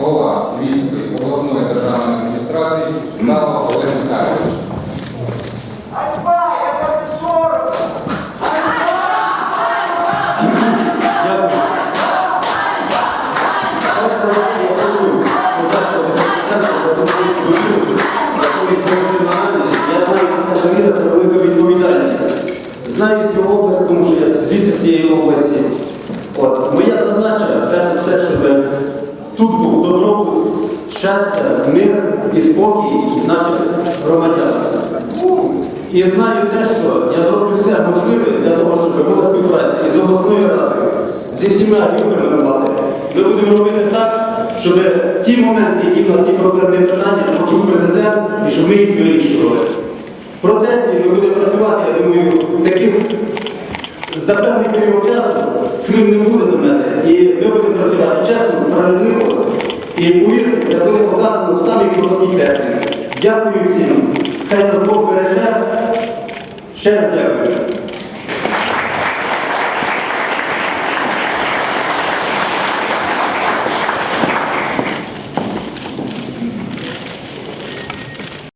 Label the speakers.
Speaker 1: голова Львівської обласної державної адміністрації Сава Олег Михайлович.
Speaker 2: Знаю, цю область, тому що я звідси з цієї області. От, моя задача, перш за все, щоб тут був щастя, мир і спокій наших громадян. І знаю те, що я зроблю все можливе для того, щоб була співпраця із обласною радою, зі всіма рівнями влади. Ми будемо робити так, щоб ті моменти, які в нас є проблемні питання, почув президент, і щоб ми їх вирішували. В процесі ми будемо працювати, я думаю, таких за певний період часу слів не буде до мене. І ми будемо працювати чесно, справедливо. І термін. Дякую всім. Хай нас Бог береже. Ще раз дякую.